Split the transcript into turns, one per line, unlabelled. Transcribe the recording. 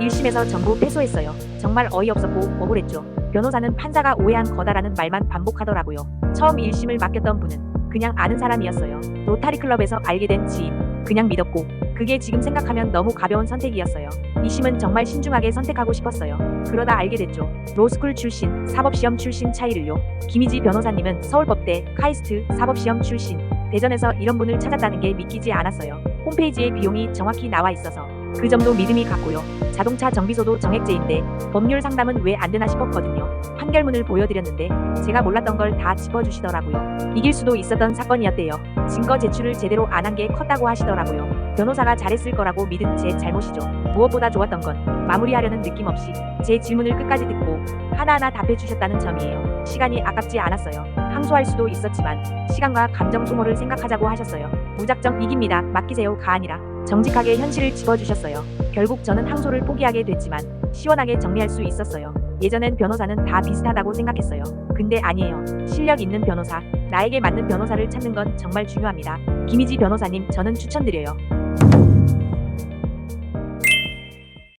1심에서 전부 패소했어요. 정말 어이없었고 억울했죠. 변호사는 판사가 오해한 거다라는 말만 반복하더라고요. 처음 1심을 맡겼던 분은 그냥 아는 사람이었어요. 로타리 클럽에서 알게 된 지인. 그냥 믿었고 그게 지금 생각하면 너무 가벼운 선택이었어요. 2심은 정말 신중하게 선택하고 싶었어요. 그러다 알게 됐죠. 로스쿨 출신, 사법시험 출신 차이를요. 김희지 변호사님은 서울법대, 카이스트, 사법시험 출신. 대전에서 이런 분을 찾았다는 게 믿기지 않았어요. 홈페이지에 비용이 정확히 나와 있어서 그 점도 믿음이 갔고요. 자동차 정비소도 정액제인데 법률 상담은 왜 안 되나 싶었거든요. 판결문을 보여드렸는데 제가 몰랐던 걸 다 짚어주시더라고요. 이길 수도 있었던 사건이었대요. 증거 제출을 제대로 안 한 게 컸다고 하시더라고요. 변호사가 잘했을 거라고 믿은 제 잘못이죠. 무엇보다 좋았던 건 마무리하려는 느낌 없이 제 질문을 끝까지 듣고 하나하나 답해주셨다는 점이에요. 시간이 아깝지 않았어요. 항소할 수도 있었지만 시간과 감정 소모를 생각하자고 하셨어요. 무작정 이깁니다. 맡기세요가 아니라 정직하게 현실을 짚어주셨어요. 결국 저는 항소를 포기하게 됐지만 시원하게 정리할 수 있었어요. 예전엔 변호사는 다 비슷하다고 생각했어요. 근데 아니에요. 실력 있는 변호사, 나에게 맞는 변호사를 찾는 건 정말 중요합니다. 김희지 변호사님, 저는 추천드려요.